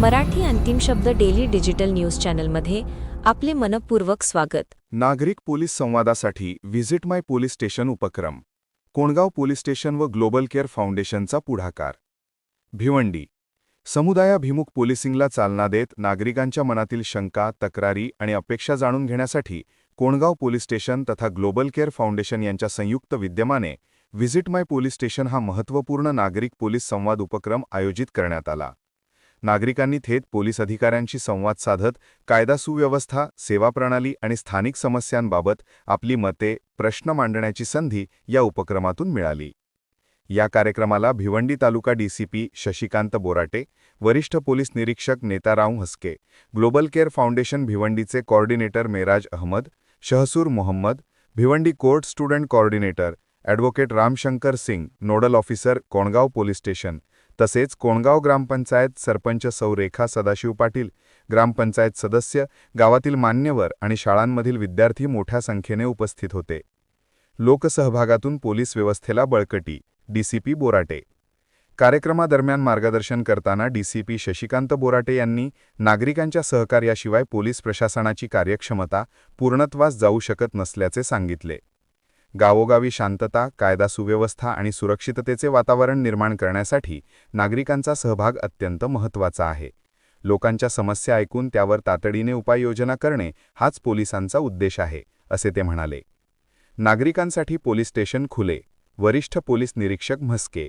मराठी अंतिम शब्द daily digital news चॅनलमध्ये आपले मनपूर्वक स्वागत. नागरिक पोलीस संवादासाठी व्हिजिट माय पोलीस स्टेशन उपक्रम कोणगाव पोलीस स्टेशन व ग्लोबल केअर फाउंडेशनचा पुढाकार. भिवंडी समुदायाभिमुख पोलिसिंगला चालना देत नागरिकांच्या मनातील शंका तक्रारी आणि अपेक्षा जाणून घेण्यासाठी कोणगाव पोलीस स्टेशन तथा ग्लोबल केअर फाउंडेशन यांच्या संयुक्त विद्यमाने व्हिजिट माय पोलीस स्टेशन हा महत्त्वपूर्ण नागरिक पोलीस संवाद उपक्रम आयोजित करण्यात आला. नागरिकांनी थेट पोलीस अधिकाऱ्यांशी संवाद साधत कायदा सुव्यवस्था सेवा प्रणाली आणि स्थानिक समस्यांबाबत आपली मते प्रश्न मांडण्याची संधी या उपक्रमातून मिळाली. या कार्यक्रमाला भिवंडी तालुका डीसीपी शशिकांत बोराटे वरिष्ठ पोलीस निरीक्षक Netarao Haske global care foundation भिवंडीचे coordinator Meraj Ahmad Shahsur Mohammad Bhiwandi court student coordinator advocate Ramshankar Singh nodal officer Kongaon police station तसेच कोणगाव ग्रामपंचायत सरपंच सौ रेखा सदाशिव पाटील ग्रामपंचायत सदस्य गावातील मान्यवर आणि शाळांमधील विद्यार्थी मोठ्या संख्येने उपस्थित होते. लोकसहभागातून पोलीस व्यवस्थेला बळकटी डीसीपी बोराटे. कार्यक्रमादरम्यान मार्गदर्शन करताना डीसीपी शशिकांत बोराटे यांनी नागरिकांच्या सहकार्याशिवाय पोलीस प्रशासनाची कार्यक्षमता पूर्णत्वास जाऊ शकत नसल्याचे सांगितले. गावोगावी शांतता कायदा सुव्यवस्था आणि सुरक्षिततेचे वातावरण निर्माण करण्यासाठी नागरिकांचा सहभाग अत्यंत महत्त्वाचा आहे. लोकांच्या समस्या ऐकून त्यावर तातडीने उपाययोजना करणे हाच पोलिसांचा उद्देश आहे असे ते म्हणाले. नागरिकांसाठी पोलीस स्टेशन खुले वरिष्ठ पोलीस निरीक्षक म्हस्के.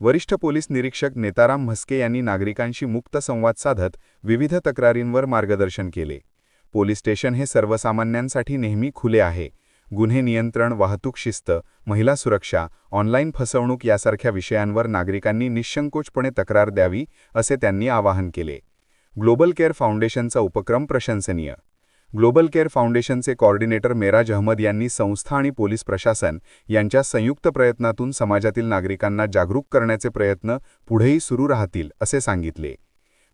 वरिष्ठ पोलीस निरीक्षक नेताराम म्हस्के यांनी नागरिकांशी मुक्त संवाद साधत विविध तक्रारींवर मार्गदर्शन केले. पोलीस स्टेशन हे सर्वसामान्यांसाठी नेहमी खुले आहे गुन्हे नियंत्रण वाहतूक शिस्त महिला सुरक्षा ऑनलाईन फसवणूक यासारख्या विषयांवर नागरिकांनी निशंकोचपणे तक्रार द्यावी असे त्यांनी आवाहन केले. ग्लोबल केअर फाउंडेशनचा उपक्रम प्रशंसनीय. ग्लोबल केअर फाउंडेशनचे कॉर्डिनेटर मेराज अहमद यांनी संस्था आणि पोलीस प्रशासन यांच्या संयुक्त प्रयत्नातून समाजातील नागरिकांना जागरूक करण्याचे प्रयत्न पुढेही सुरू राहतील असे सांगितले.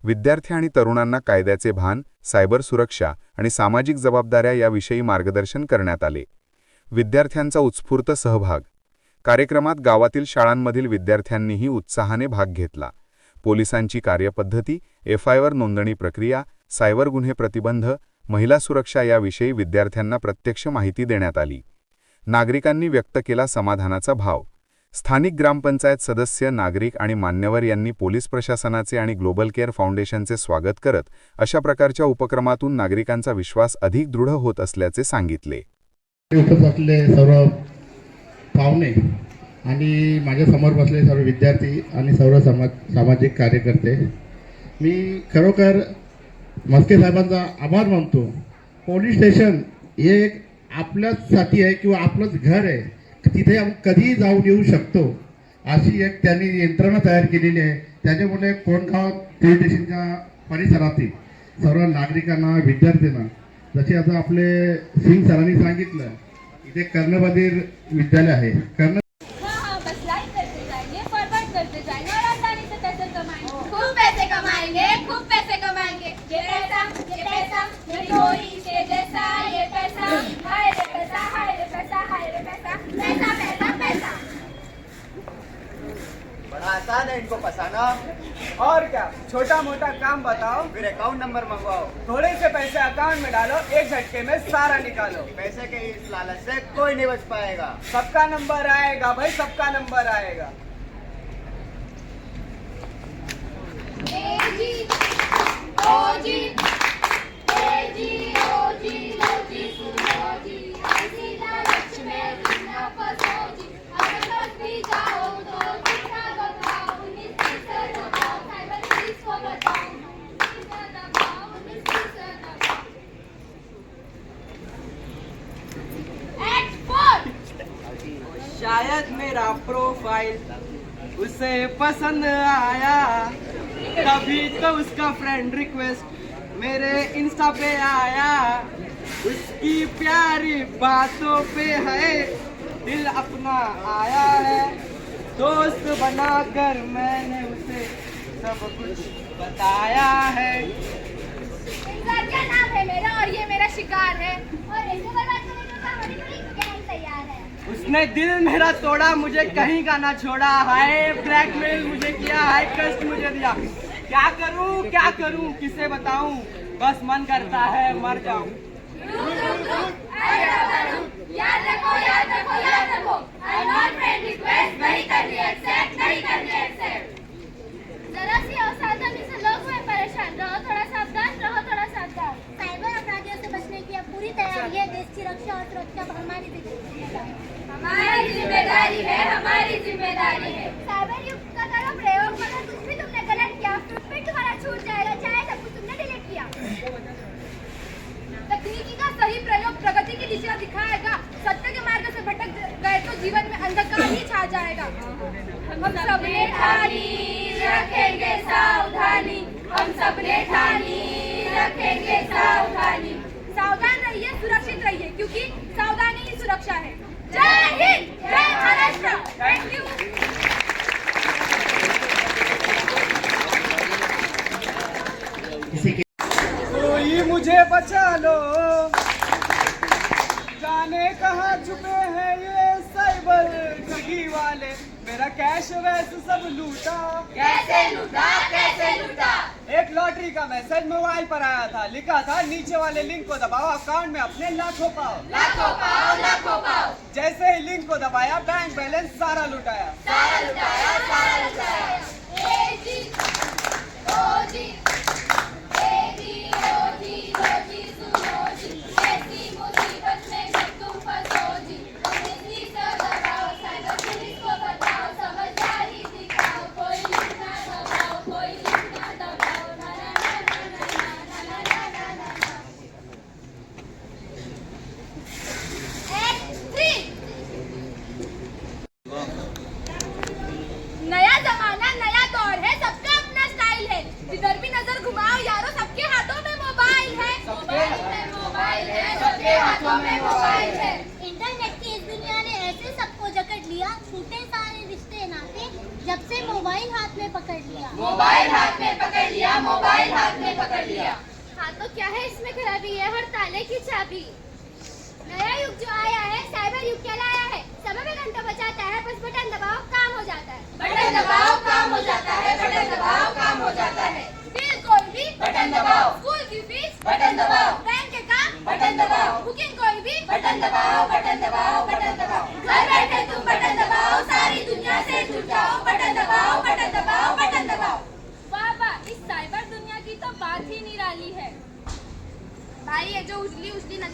विद्यार्थी आणि तरुणांना कायद्याचे भान सायबर सुरक्षा आणि सामाजिक जबाबदाऱ्या याविषयी मार्गदर्शन करण्यात आले. विद्यार्थ्यांचा उत्स्फूर्त सहभाग. कार्यक्रमात गावातील शाळांमधील विद्यार्थ्यांनीही उत्साहाने भाग घेतला. पोलिसांची कार्यपद्धती एफआयवर नोंदणी प्रक्रिया सायबर गुन्हे प्रतिबंध महिला सुरक्षा याविषयी विद्यार्थ्यांना प्रत्यक्ष माहिती देण्यात आली. नागरिकांनी व्यक्त केला समाधानाचा भाव. स्थानिक ग्रामपंचायत सदस्य नागरिक आणि मान्यवर यांनी पोलीस प्रशासनाचे आणि ग्लोबल केअर फाउंडेशनचे स्वागत करत अशा प्रकारच्या उपक्रमातून नागरिकांचा विश्वास अधिक दृढ होत असल्याचे सांगितले. उपस्थित असलेले सर्व पाहुणे आणि माझ्यासमोर बसले बसलेले सर्व विद्यार्थी आणि सर्व समाज सामाजिक कार्यकर्ते. मी खरोखर मस्के साहेबांचा आभार मानतो. पोलीस स्टेशन हे एक आपल्याचसाठी आहे किंवा आपलंच घर आहे. तिथे आपण कधीही जाऊन येऊ शकतो. अशी एक त्यांनी यंत्रणा तयार केलेली आहे. त्याच्यामुळे कोणगाव पोलीस स्टेशनच्या परिसरातील सर्व नागरिकांना विद्यार्थ्यांना जसे आता आपले सिंग सरांनी सांगितलं जे कर्णबधीर विद्यालय आहे कर्ण आसान है इनको फंसाना। और क्या छोटा मोटा काम बताओ। फिर अकाउंट नंबर मंगवाओ। थोड़े से पैसे अकाउंट में डालो एक झटके में सारा निकालो। पैसे के इस लालच से कोई नहीं बच पाएगा। सबका नंबर आएगा भाई सबका नंबर आएगा। ए जी ओ जी ए जी लो जी सुनो जी ऐसी लालच में बिना फंसो जी अगर फंस भी जाओ तो कितना बताओ उन्नीस बीस दबाओ साइबर पुलिस को बताओ उन्नीस बीस दबाओ उन्नीस बीस दबाओ एक्सपोर्ट शायद मेरा प्रोफ़ाइल उसे पसंद आया। तभी तो उसका फ्रेंड रिक्वेस्ट मेरे इंस्टा पे आया। उसकी प्यारी बातों पे है, दिल अपना आया है। दोस्त बनाकर मैंने उसे सब कुछ बताया है। नाम है मेरा और ये मेरा शिकार है? और ऐसे बर्बाद करने का हमारी पूरी गैंग तैयार है उसने दिल मेरा तोड़ा, मुझे कहीं का ना छोड़ा। हाय ब्लैकमेल मुझे किया, हाय, कष्ट मुझे दिया। क्या करूँ क्या करूँ, किसे बताऊँ? बस मन करता है, मर जाऊँ। सी रहो, थोड़ा सावधान साइबर अपराधियों से बचने की पूरी तैयारी है। देश की रक्षा और सुरक्षा हमारी हमारी ज़िम्मेदारी है, हमारी ज़िम्मेदारी है। साइबर युग का करो, प्रयोग कुछ भी तुमने गलत किया तुम्हारा छूट जाएगा, चाहे सब कुछ तुमने डिलीट किया। तकनीकी का सही प्रयोग प्रगति की दिशा दिखाएगा, सत्य के मार्ग से भटक गए तो जीवन में अंधकार ही छा जाएगा। हम ठानी, रखेंगे सावधानी। हम ठानी, रखेंगे सावधानी। सावधान रहिए, सुरक्षित रहिए, क्योंकि सावधानी ही सुरक्षा है। जय हिंद जय महाराष्ट्र। थैंक यू कोई मुझे बचा लो। जाने कहाँ छुपे हैं ये साइबर ठगी वाले? मेरा कैश वैस सब लूटा। कैसे लूटा? का मैसेज मोबाइल पर आया था? लिखा था नीचे वाले लिंक को दबाओ अकाउंट में अपने लाखों पाओ। लाखों पाओ लाखों पाओ। जैसे ही लिंक को दबाया बैंक बैलेंस सारा लुटाया। सारा लुटाया सारा लुटाया।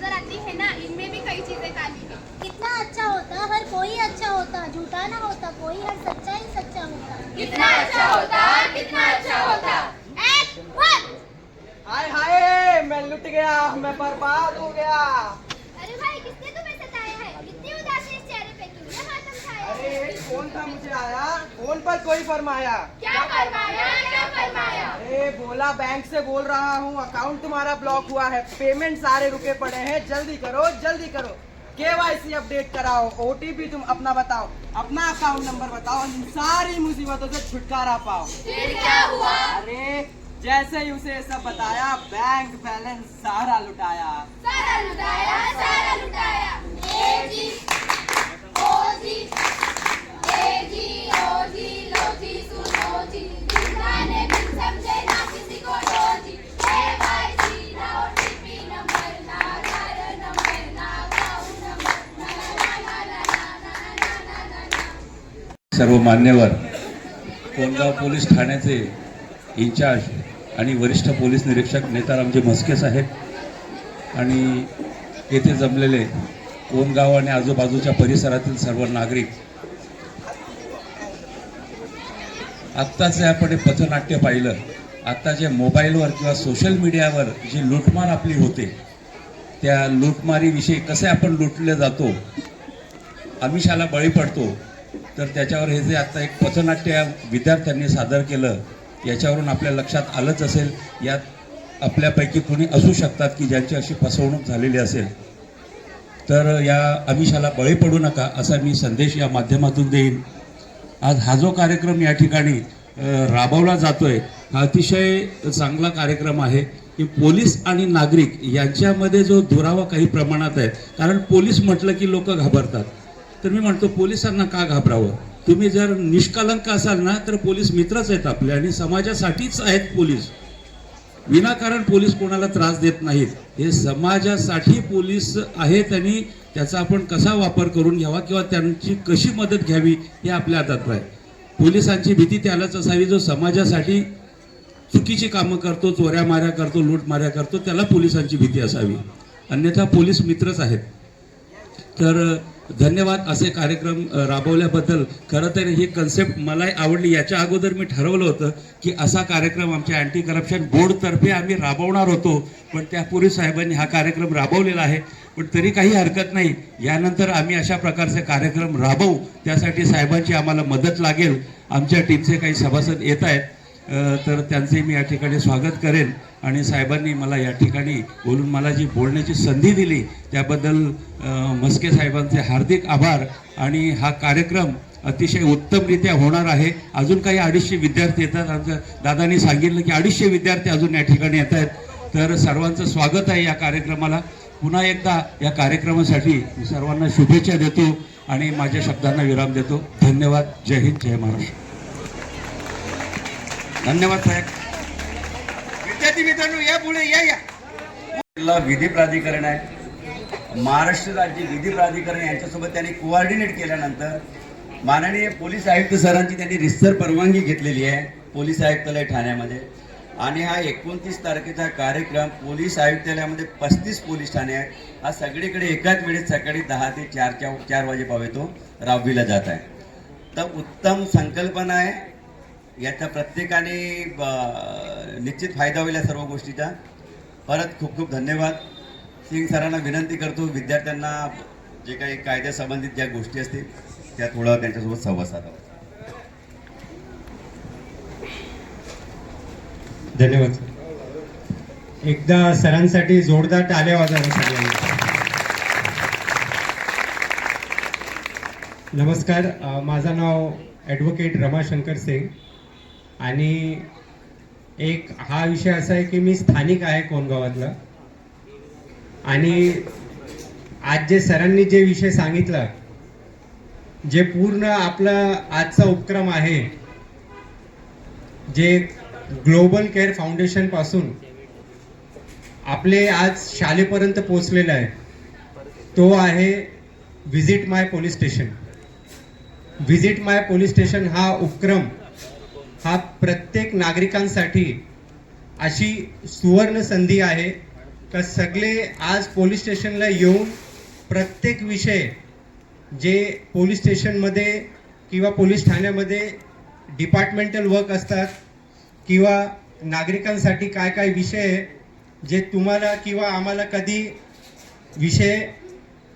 नजर आती है ना इनमें भी कई चीजें काली है। कितना अच्छा होता हर कोई अच्छा होता झूठा ना होता कोई हर सच्चा ही सच्चा होता। कितना अच्छा होता। फ़ोन पर कोई फरमाया? क्या फरमाया? क्या फरमाया? अरे बोला बैंक से बोल रहा हूँ अकाउंट तुम्हारा ब्लॉक हुआ है। पेमेंट सारे रुके पड़े हैं। जल्दी करो जल्दी करो। केवाईसी अपडेट कराओ ओटीपी तुम अपना बताओ। अपना अकाउंट नंबर बताओ इन सारी मुसीबतों से छुटकारा पाओ। फिर क्या हुआ? अरे जैसे ही उसे सब बताया बैंक बैलेंस सारा लुटाया। सारा लुटाया सारा लुटाया। ए जी ओ जी। सर्व मान्यवर कोणगाव पोलीस ठाण्याचे इन्चार्ज आणि वरिष्ठ पोलीस निरीक्षक नेतारामजी म्हस्के साहेब आणि येथे जमलेले कोणगाव आणि आजूबाजूच्या परिसरातील सर्व नागरिक. आत्ताच आपण हे पथनाट्य पाहिलं आत्ता जे मोबाईलवर किंवा सोशल मीडियावर जी लूटमार आपली होते त्या लूटमारीविषयी कसे आपण लुटले जातो आमिषाला बळी पडतो तर त्याच्यावर हे जे आता एक पथनाट्य या विद्यार्थ्यांनी सादर केलं याच्यावरून आपल्या लक्षात आलंच असेल यात आपल्यापैकी कोणी असू शकतात की ज्यांची अशी फसवणूक झालेली असेल. तर या अमिषाला बळी पडू नका असा मी संदेश या माध्यमातून देईन. आज हा जो कार्यक्रम या ठिकाणी राबवला जातोय हा अतिशय चांगला कार्यक्रम आहे की पोलीस आणि नागरिक यांच्यामध्ये जो दुरावा काही प्रमाणात आहे कारण पोलीस म्हटलं की लोक घाबरतात. तर मी म्हणतो पोलिसांना का घाबरावं? तुम्ही जर निष्कलंक असाल ना तर पोलीस मित्रच आहेत आपले आणि समाजासाठीच आहेत पोलीस. विनाकारण पोलीस कोणाला त्रास देत नाहीत. हे समाजासाठी पोलीस आहेत आणि त्याचा आपण कसा वापर करून घ्यावा किंवा त्यांची कशी मदत घ्यावी हे आपल्या हातात आहे पोलिसांची भीती त्यालाच असावी जो समाजासाठी चुकीची कामं करतो चोऱ्या माऱ्या करतो लूटमाऱ्या करतो त्याला पोलिसांची भीती असावी. अन्यथा पोलीस मित्रच आहेत. तर धन्यवाद असे कार्यक्रम राबवल्याबद्दल. खरं तर ही कन्सेप्ट मलाही आवडली. याच्या अगोदर मी ठरवलं होतं की असा कार्यक्रम आमच्या अँटी करप्शन बोर्डतर्फे आम्ही राबवणार होतो. पण त्यापूर्वी साहेबांनी हा कार्यक्रम राबवलेला आहे. पण तरी काही हरकत नाही. यानंतर आम्ही अशा प्रकारचे कार्यक्रम राबवू. त्यासाठी साहेबांची आम्हाला मदत लागेल. आमच्या टीमचे काही सभासद येत आहेत. तर त्यांचे मी या ठिकाणी स्वागत करेन. आणि साहेबांनी मला या ठिकाणी बोलून मला जी बोलण्याची संधी दिली त्याबद्दल म्हस्के साहेबांचे हार्दिक आभार. आणि हा कार्यक्रम अतिशय उत्तमरित्या होणार आहे. अजून काही अडीचशे विद्यार्थी येतात. आमच्या दादांनी सांगितलं की अडीचशे विद्यार्थी अजून या ठिकाणी येत आहेत. तर सर्वांचं स्वागत आहे या कार्यक्रमाला. पुन्हा एकदा या कार्यक्रमासाठी मी सर्वांना शुभेच्छा देतो आणि माझ्या शब्दांना विराम देतो. धन्यवाद. जय हिंद. जय महाराष्ट्र. धन्यवाद साहेब. विद्यार्थी मित्रांनो या पुढे या या. विधी प्राधिकरण आहे. महाराष्ट्र राज्य विधी प्राधिकरण यांच्यासोबत त्यांनी कोऑर्डिनेट केल्यानंतर माननीय पोलीस आयुक्त सरांची त्यांनी रिस्तर परवानगी घेतलेली आहे पोलीस आयुक्तालय ठाण्यामध्ये. आणि हा एकोणतीस तारखेचा कार्यक्रम पोलीस आयुक्तालयामध्ये पस्तीस पोलीस ठाणे आहेत. हा सगळीकडे एकाच वेळेस सकाळी दहा ते चारच्या चार वाजेपावे तो राबविला जात आहे. तर उत्तम संकल्पना आहे. याचा प्रत्येकाने निश्चित फायदा होईल या सर्व गोष्टीचा. परत खूप खूप धन्यवाद. सिंग सरांना विनंती करतो विद्यार्थ्यांना जे काही कायद्यासंबंधित ज्या गोष्टी असतील त्या थोडं त्यांच्यासोबत संवाद साधावा धन्यवाद. एकदा सरांसाठी जोरदार टाळ्या वाजवा सगळ्यांना. नमस्कार. माझं नाव ॲडव्होकेट रमाशंकर सिंग. आणि एक हा विषय असा आहे की मी स्थानिक आहे कोणगावातला आणि आज जे सरांनी जे विषय सांगितला जे पूर्ण आपला आजचा उपक्रम आहे जे ग्लोबल केअर फाउंडेशनपासून आपले आज शालेपर्यंत पोचलेला आहे तो आहे visit my police station. Visit my police station हा उपक्रम हा प्रत्येक नागरिकांसाठी अशी सुवर्ण संधी आहे. का सगळे आज पोलीस स्टेशनला येऊन प्रत्येक विषय जे पोलीस स्टेशनमध्ये किंवा पोलीस ठाण्यामध्ये डिपार्टमेंटल वर्क असतात किंवा नागरिकांसाठी काय काय विषय जे तुम्हाला किंवा आम्हाला कधी विषय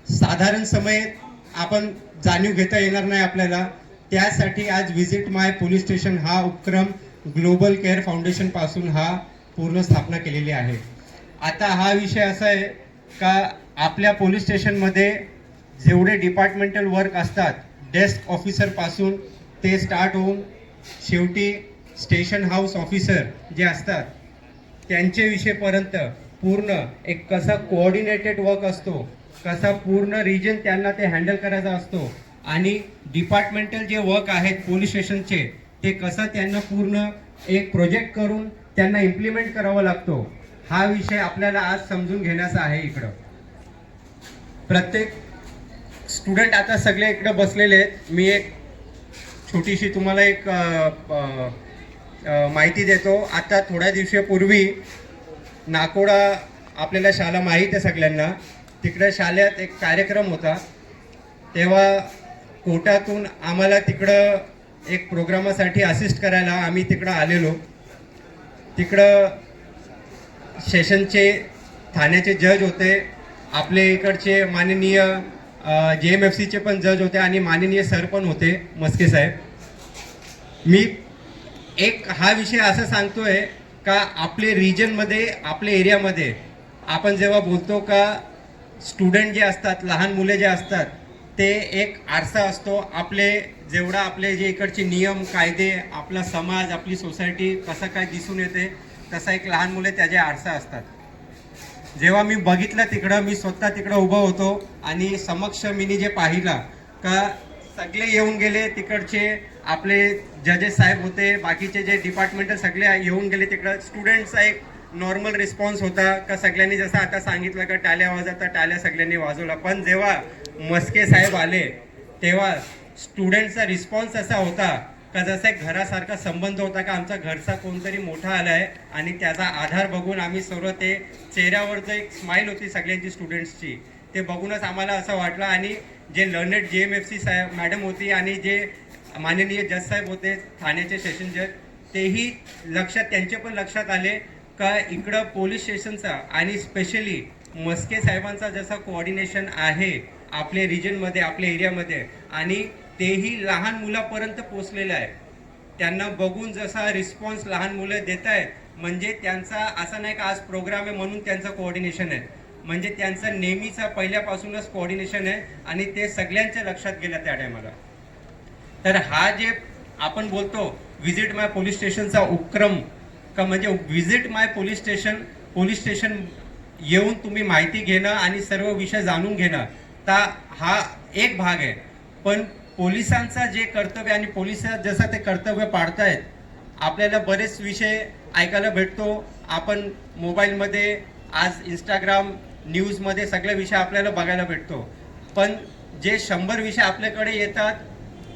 साधारण समयात आपण जाणीव घेता येणार नाही आपल्याला. त्यासाठी आज व्हिजिट माय पोलीस स्टेशन हा उपक्रम ग्लोबल केअर फाउंडेशनपासून हा पूर्ण स्थापना केलेली आहे. आता हा विषय असा आहे का आपल्या पोलीस स्टेशनमध्ये जेवढे डिपार्टमेंटल वर्क असतात डेस्क ऑफिसरपासून ते स्टार्ट होऊन शेवटी स्टेशन हाऊस ऑफिसर जे असतात त्यांचे विषयपर्यंत पूर्ण एक कसा कोऑर्डिनेटेड वर्क असतो कसा पूर्ण रिजन त्यांना ते हँडल करायचा असतो आणि डिपार्टमेंटल जे वर्क आहेत पोलीस स्टेशनचे ते कसं त्यांना पूर्ण एक प्रोजेक्ट करून त्यांना इम्प्लिमेंट करावा लागतो हा विषय आपल्याला आज समजून घेण्याचा आहे इकडं. प्रत्येक स्टुडंट आता सगळे इकडं बसलेले आहेत. मी एक छोटीशी तुम्हाला एक माहिती देतो. आता थोड्या दिवसापूर्वी नाकोडा आपल्याला शाळा माहीत आहे सगळ्यांना. तिकडे शाळेत एक कार्यक्रम होता. तेव्हा कोटातून आम्हाला तिकडं एक प्रोग्रामासाठी असिस्ट करायला आम्ही तिकडं आलेलो. तिकडं सेशनचे ठाण्याचे जज होते. आपले इकडचे माननीय जे एम एफ सीचे पण जज होते आणि माननीय सर पण होते मस्के साहेब. मी एक हा विषय असा सांगतोय का आपले रिजनमध्ये आपल्या एरियामध्ये आपण जेव्हा बोलतो का स्टुडंट जे असतात लहान मुले जे असतात ते एक आरसा असतो. आपले जेवढा आपले जे इकडचे नियम कायदे आपला समाज आपली सोसायटी कसं काय दिसून येते तसा एक लहान मुले त्याचे आरसा असतात. जेव्हा मी बघितलं तिकडं मी स्वतः तिकडं उभं होतो आणि समक्ष मीनी जे पाहिलं का सगळे येऊन गेले तिकडचे आपले जजेस साहेब होते बाकीचे जे डिपार्टमेंटल सगळे येऊन गेले तिकडं. स्टुडंटचा एक नॉर्मल रिस्पॉन्स होता का सगळ्यांनी जसं आता सांगितलं का टाल्या वाजवता टाल्या सगळ्यांनी वाजवला. पण जेव्हा मस्के साहेब आले तेव्हा स्टुडंटचा रिस्पॉन्स असा होता का जसा एक घरासारखा संबंध होता का आमचा घरचा कोणतरी मोठा आला आहे आणि त्याचा आधार बघून आम्ही सर्व ते चेहऱ्यावर एक स्माईल होती सगळ्यांची स्टुडंट्सची ते बघूनच आम्हाला असं वाटलं आणि जे learned J M F C साहेब मॅडम होती आणि जे माननीय जज साहेब होते ठाण्याचे सेशन जज तेही लक्षात त्यांचे पण लक्षात आले का इकडं पोलीस स्टेशनचा आणि स्पेशली मस्के साहेबांचा जसा कोऑर्डिनेशन आहे आपल्या रिजनमध्ये आपल्या एरियामध्ये आणि तेही लहान मुलापर्यंत पोचलेलं आहे. त्यांना बघून जसा रिस्पॉन्स लहान मुलं देत आहेत म्हणजे त्यांचा असा नाही का आज प्रोग्राम आहे म्हणून त्यांचं कोऑर्डिनेशन आहे. म्हणजे त्यांचं नेहमीचा पहिल्यापासूनच कोऑर्डिनेशन आहे आणि ते सगळ्यांच्या लक्षात गेलं त्या टायमाला तर हा जे आपण बोलतो व्हिजिट माय पोलीस स्टेशनचा उपक्रम का म्हणजे visit my police station police station येऊन तुम्ही माहिती घेणं आणि सर्व विषय जाणून घेणं ता हा एक भाग आहे. पण पोलिसांचा जे कर्तव्य आणि पोलीस जसं ते कर्तव्य पाडतायत आपल्याला बरेच विषय ऐकायला भेटतो. आपण मोबाईलमध्ये आज इंस्टाग्राम न्यूजमध्ये सगळे विषय आपल्याला बघायला भेटतो. पण जे शंभर विषय आपल्याकडे येतात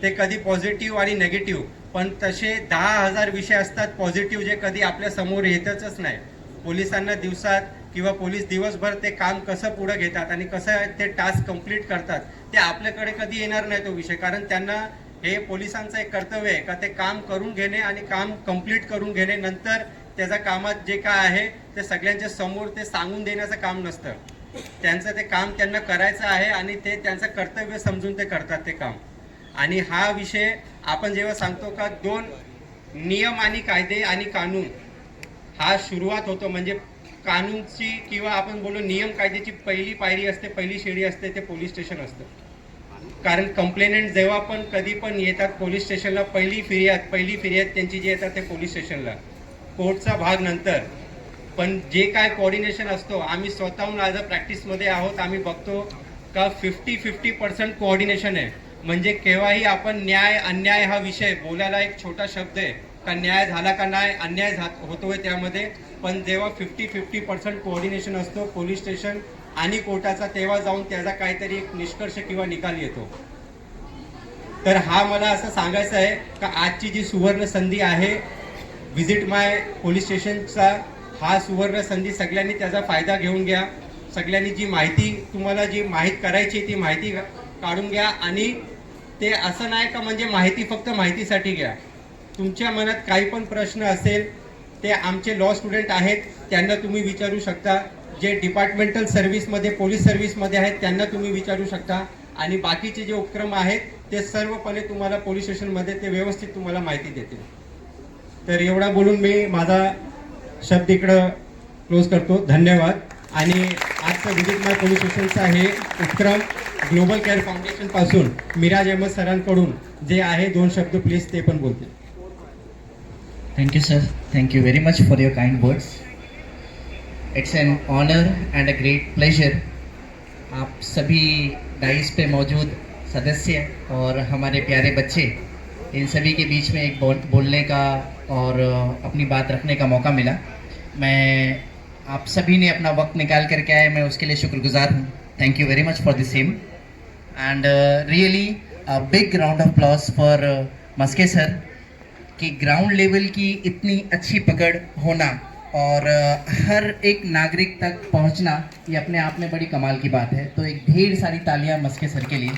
ते कधी पॉझिटिव्ह आणि नेगेटिव्ह पण तसे दहा हजार विषय असतात पॉझिटिव्ह जे कधी आपल्यासमोर येतच नाही. पोलिसांना दिवसात किंवा पोलीस दिवसभर ते काम कसं पुढे घेतात आणि कसं ते टास्क कंप्लीट करतात ते आपल्याकडे कधी येणार नाही तो विषय. कारण त्यांना हे पोलिसांचं एक कर्तव्य आहे का ते काम करून घेणे आणि काम कंप्लीट करून घेणे नंतर त्याच्या कामात जे काय आहे ते सगळ्यांच्या समोर ते सांगून देण्याचं काम नसतं. त्यांचं ते काम त्यांना करायचं आहे आणि ते त्यांचं कर्तव्य समजून ते करतात ते काम. आणि हा विषय आपण जेव्हा सांगतो का दोन नियम आणि कायदे आणि कानून हा सुरुवात होतो. म्हणजे कानूनची किंवा आपण बोलू नियम कायद्याची पहिली पायरी असते पहिली शिडी असते ते पोलीस स्टेशन असतं. कारण कंप्लेनंट जेव्हा पण कधी पण येतात पोलीस स्टेशनला पहिली फिर्याद पहिली फिर्याद त्यांची जी येतात ते पोलीस स्टेशनला. कोर्टचा भाग नंतर. पण जे काय कोऑर्डिनेशन असतो आम्ही स्वतःहून आज अ प्रॅक्टिसमध्ये आहोत आम्ही बघतो का फिफ्टी फिफ्टी पर्सेंट कोऑर्डिनेशन आहे. म्हणजे केव्हाही आपण न्याय अन्याय हा विषय बोलायला एक छोटा शब्द आहे. का न्याय झाला का नाही अन्याय झा होतोय त्यामध्ये. पण जेव्हा फिफ्टी फिफ्टी पर्सेंट कोऑर्डिनेशन असतो पोलीस स्टेशन आणि कोर्टाचा तेव्हा जाऊन त्याचा काहीतरी एक निष्कर्ष किंवा निकाल येतो. तर हा मला असं सांगायचं आहे का आजची जी सुवर्ण संधी आहे व्हिजिट माय पोलीस स्टेशनचा हा सुवर्ण संधी सगळ्यांनी त्याचा फायदा घेऊन घ्या. सगळ्यांनी जी माहिती तुम्हाला जी माहीत करायची ती माहिती काढून घ्या आणि ते असं नाही का म्हणजे माहिती फक्त माहितीसाठी घ्या. तुमच्या मनात काही पण प्रश्न असेल ते आमचे लॉ स्टुडंट आहेत त्यांना तुम्ही विचारू शकता. जे डिपार्टमेंटल सर्व्हिसमध्ये पोलीस सर्व्हिसमध्ये आहेत त्यांना तुम्ही विचारू शकता. आणि बाकीचे जे उपक्रम आहेत ते सर्वपणे तुम्हाला पोलीस स्टेशनमध्ये ते व्यवस्थित तुम्हाला माहिती देतील. तर एवढा बोलून मी माझा शब्द इकडं क्लोज करतो. धन्यवाद. आणि आजचं विजिट माय पोलीस स्टेशनचा हे उपक्रम ग्लोबल केअर फाउंडेशनपासून मिराज अहमद सरांकडून जे आहे दोन शब्द प्लीज ते पण बोलतील. Thank you, sir. Thank you very much for your kind words. It's an honor and a great pleasure. आप सभी डाइस पे मौजूद सदस्य और हमारे प्यारे बच्चे इन सभी के बीच में एक बोल, बोलने का और अ, अपनी बात रखने का मौका मिला मैं आप सभी ने अपना वक्त निकाल करके आए मैं उसके लिए शुक्रगुजार हूँ thank you very much for the same and really big round of applause for Maske sir कि ग्राउंड लेवल की इतनी अच्छी पकड़ होना और हर एक नागरिक तक पहुँचना, ये अपने आप में बड़ी कमाल की बात है। तो एक ढेर सारी तालियाँ मस्के सर के लिए।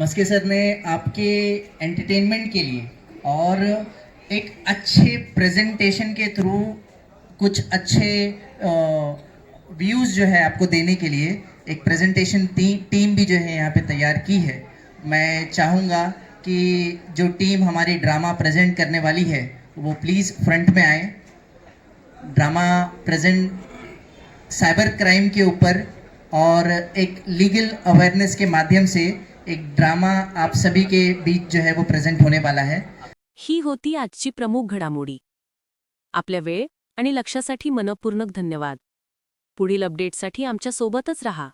मस्के सर ने आपके एंटरटेनमेंट के लिए और एक अच्छे प्रेजेंटेशन के थ्रू कुछ अच्छे व्यूज़ जो है आपको देने के लिए एक प्रेजेंटेशन टी, टीम भी जो है यहाँ पे तैयार की है। मैं चाहूँगा कि जो टीम हमारी ड्रामा प्रेजेंट करने वाली है वो प्लीज़ फ्रंट में आए। ड्रामा प्रेजेंट साइबर क्राइम के ऊपर और एक लीगल अवेयरनेस के माध्यम से एक ड्रामा आप सभी के बीच जो है वो प्रेजेंट होने वाला है। ही होती आजची प्रमुख घडामोडी. आपल्या वेळ आणि लक्षासाठी मनपूर्णक धन्यवाद. पुढील अपडेटसाठी आमच्या सोबतच रहा.